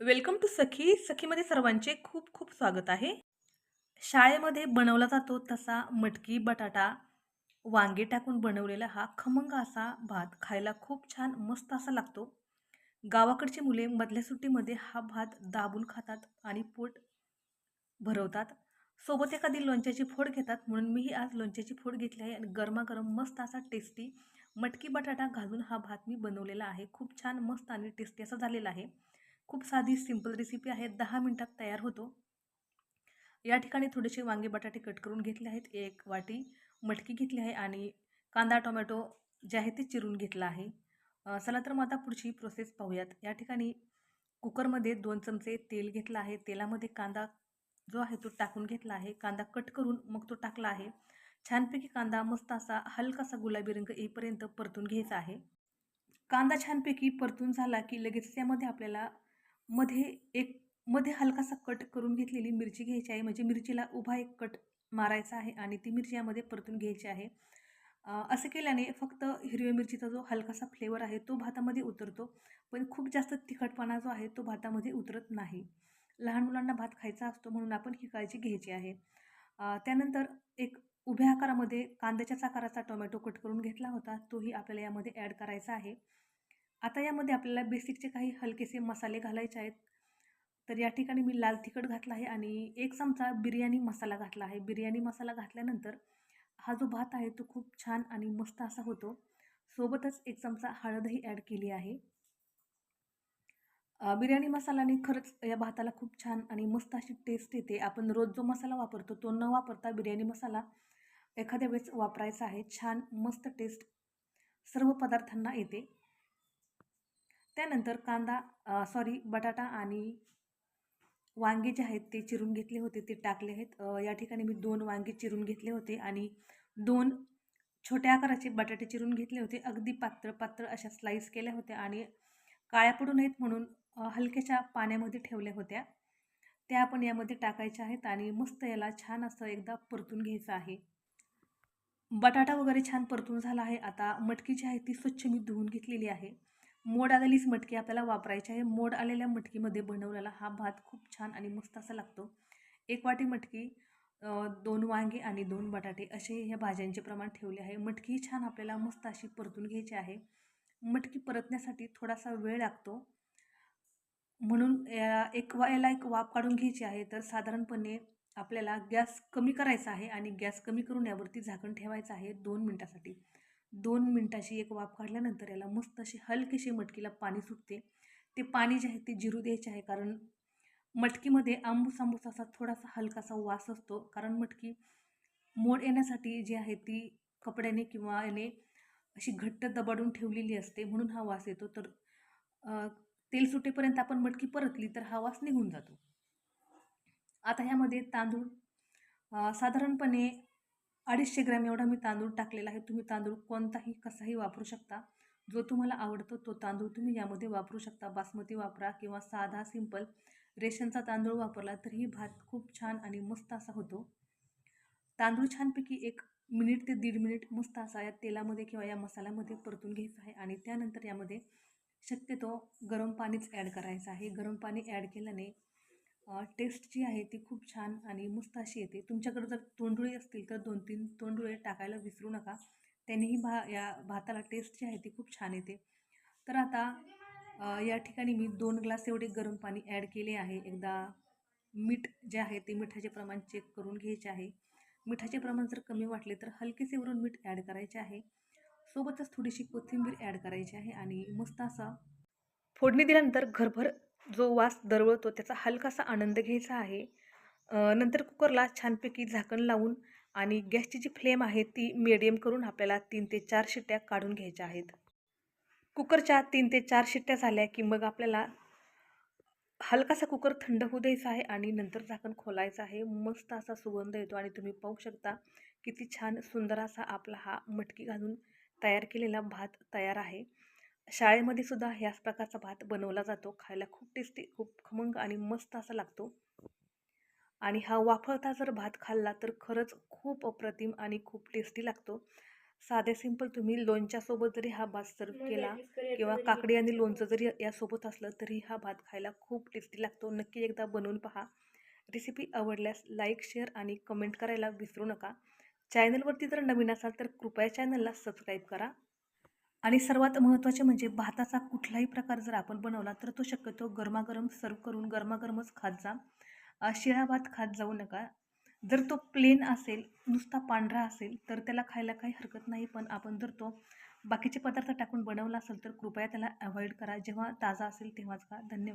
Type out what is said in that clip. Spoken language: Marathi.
वेलकम टू सखी. सखीमध्ये सर्वांचे खूप खूप स्वागत आहे. शाळेमध्ये बनवला जातो तसा मटकी बटाटा. वांगे टाकून बनवलेला हा खमंग असा भात खायला खूप छान मस्त असा लागतो. गावाकडची मुले मधल्या सुट्टीमध्ये हा भात दाबून खातात आणि पोट भरवतात. सोबत एखादी लोणच्याची फोड घेतात म्हणून मीही आज लोणच्याची फोड घेतली आहे आणि गरमागरम मस्त असा टेस्टी मटकी बटाटा घालून हा भात मी बनवलेला आहे. खूप छान मस्त आणि टेस्टी असा झालेला आहे. खूप साधी सिंपल रेसिपी आहे दहा मिनटात तयार होतो. या ठिकाणी थोडेसे वांगे बटाटे कट करून घेतले आहेत. एक वाटी मटकी घेतली आहे आणि कांदा टोमॅटो जे आहे ते चिरून घेतलं आहे. चला तर मग आता पुढची प्रोसेस पाहूयात. या ठिकाणी कुकरमध्ये दोन चमचे तेल घेतलं आहे. तेलामध्ये कांदा जो आहे तो टाकून घेतला आहे. कांदा कट करून मग तो टाकला आहे. छानपैकी कांदा मस्त असा हलकासा गुलाबी रंग येईपर्यंत परतून घ्यायचा आहे. कांदा छानपैकी परतून झाला की लगेच त्यामध्ये आपल्याला मध्ये एक मध्ये हलकासा कट करून घेतलेली मिरची घ्यायची आहे. म्हणजे मिरचीला उभा एक कट मारायचा आहे आणि ती मिरची यामध्ये परतून घ्यायची आहे. असं केल्याने फक्त हिरव्या मिरचीचा जो हलकासा फ्लेवर आहे तो भातामध्ये उतरतो. पण खूप जास्त तिखटपणा जो आहे तो भातामध्ये उतरत नाही. लहान मुलांना भात खायचा असतो म्हणून आपण ही काळजी घ्यायची आहे. त्यानंतर एक उभ्या आकारामध्ये कांद्याच्याच आकाराचा टोमॅटो कट करून घेतला होता. तोही आपल्याला यामध्ये ॲड करायचा आहे. आता यामध्ये आपल्याला बेसिकचे काही हलकेसे मसाले घालायचे आहेत. तर या ठिकाणी मी लाल तिखट घातला आहे आणि एक चमचा बिर्याणी मसाला घातला आहे. बिर्याणी मसाला घातल्यानंतर हा जो भात आहे तो खूप छान आणि मस्त असा होतो. सोबतच एक चमचा हळदही ॲड केली आहे. बिर्याणी मसालाने खरंच या भाताला खूप छान आणि मस्त अशी टेस्ट येते. आपण रोज जो मसाला वापरतो तो न वापरता बिर्याणी मसाला एखाद्या वेळेस वापरायचा आहे. छान मस्त टेस्ट सर्व पदार्थांना येते. त्यानंतर कांदा सॉरी बटाटा आणि वांगे जे आहेत ते चिरून घेतले होते ते टाकले आहेत. या ठिकाणी मी दोन वांगे चिरून घेतले होते आणि दोन छोट्या आकाराचे बटाटे चिरून घेतले होते. अगदी पात्र पात्र अशा स्लाईस केल्या होत्या आणि काळ्या पडू नयेत म्हणून हलक्याच्या पाण्यामध्ये ठेवल्या होत्या. त्या आपण यामध्ये टाकायच्या आहेत आणि मस्त याला छान असं एकदा परतून घ्यायचं आहे. बटाटा वगैरे छान परतून झाला आहे. आता मटकी जी आहे ती स्वच्छ मी धुवून घेतलेली आहे. मोड आलेलीच मटकी आपल्याला वापरायची आहे. मोड आलेल्या मटकीमध्ये बनवलेला हा भात खूप छान आणि मस्त असा लागतो. एक वाटी मटकी दोन वांगे आणि दोन बटाटे असे ह्या भाज्यांचे प्रमाण ठेवले आहे. मटकी छान आपल्याला मस्त अशी परतून घ्यायची आहे. मटकी परतण्यासाठी थोडासा वेळ लागतो. म्हणून एक वा याला एक वाफ काढून घ्यायची आहे. तर साधारणपणे आपल्याला गॅस कमी करायचा आहे आणि गॅस कमी करून यावरती झाकण ठेवायचं आहे दोन मिनटासाठी. दोन मिनटाची एक वाफ काढल्यानंतर याला मस्त अशी हलकीशी मटकीला पाणी सुटते. ते पाणी जे आहे ते जिरू द्यायचे आहे कारण मटकीमध्ये आंबूस आंबूस असा थोडासा हलकासा वास असतो. कारण मटकी मोड येण्यासाठी जी आहे ती कपड्याने किंवा याने अशी घट्ट दबाडून ठेवलेली असते. म्हणून हा वास येतो. तर तेल सुटेपर्यंत आपण मटकी परतली तर हा वास निघून जातो. आता ह्यामध्ये तांदूळ साधारणपणे अडीचशे ग्रॅम एवढा मी तांदूळ टाकलेला आहे. तुम्ही तांदूळ कोणताही कसाही वापरू शकता. जो तुम्हाला आवडतो तो तांदूळ तुम्ही यामध्ये वापरू शकता. बासमती वापरा किंवा साधा सिंपल रेशनचा तांदूळ वापरला तरीही भात खूप छान आणि मस्त असा होतो. तांदूळ छानपैकी एक मिनिट ते दीड मिनिट मस्त असा या तेलामध्ये किंवा या मसाल्यामध्ये परतून घ्यायचा आहे आणि त्यानंतर यामध्ये शक्यतो गरम पाणीच ॲड करायचं आहे. गरम पाणी ॲड केल्याने टेस्ट जी आहे ती खूप छान आणि मस्त अशी येते. तुमच्याकडे जर तोंडुळे असतील तर दोन तीन तोंडुळे टाकायला विसरू नका. त्यांनीही भा या भाताला टेस्ट जी आहे ती खूप छान येते. तर आता या ठिकाणी मी दोन ग्लास एवढे गरम पाणी ॲड केले आहे. एकदा मीठ जे आहे ते मिठाचे प्रमाण चेक करून घ्यायचे आहे. मिठाचे प्रमाण जर कमी वाटले तर हलकेसे वरून मीठ ॲड करायचे आहे. सोबतच थोडीशी कोथिंबीर ॲड करायची आहे आणि मस्त असा फोडणी दिल्यानंतर घरभर जो वास दरवळतो त्याचा हलकासा आनंद घ्यायचा आहे. नंतर कुकरला छानपैकी झाकण लावून आणि गॅसची जी फ्लेम आहे ती मिडियम करून आपल्याला तीन ते चार शिट्ट्या काढून घ्यायच्या आहेत. कुकरच्या तीन ते चार शिट्ट्या झाल्या की मग आपल्याला हलकासा कुकर थंड होऊ द्यायचा आहे आणि नंतर झाकण खोलायचं आहे. मस्त असा सुगंध येतो आणि तुम्ही पाहू शकता किती छान सुंदर असा आपला हा मटकी घालून तयार केलेला भात तयार आहे. शाळेमध्ये सुद्धा ह्याच प्रकारचा भात बनवला जातो. खायला खूप टेस्टी खूप खमंग आणि मस्त असा लागतो. आणि हा वाफळता जर भात खाल्ला तर खरंच खूप अप्रतिम आणि खूप टेस्टी लागतो. साधे सिंपल तुम्ही लोणच्यासोबत जरी हा भात सर्व केला किंवा काकडी आणि लोणचं जरी यासोबत असलं तरी हा भात खायला खूप टेस्टी लागतो. नक्की एकदा बनवून पहा. रेसिपी आवडल्यास लाईक शेअर आणि कमेंट करायला विसरू नका. चॅनलवरती जर नवीन असाल तर कृपया चॅनलला सबस्क्राईब करा. आणि सर्वात महत्त्वाचे म्हणजे भाताचा कुठलाही प्रकार जर आपण बनवला तर तो शक्यतो गरमागरम सर्व करून गरमागरमच खात जा. शिळा भात खात जाऊ नका. जर तो प्लेन असेल नुसता पांढरा असेल तर त्याला खायला काही हरकत नाही पण आपण जर तो बाकीचे पदार्थ टाकून बनवला असेल तर कृपया त्याला अवॉइड करा. जेव्हा ताजा असेल तेव्हाच खा. धन्यवाद.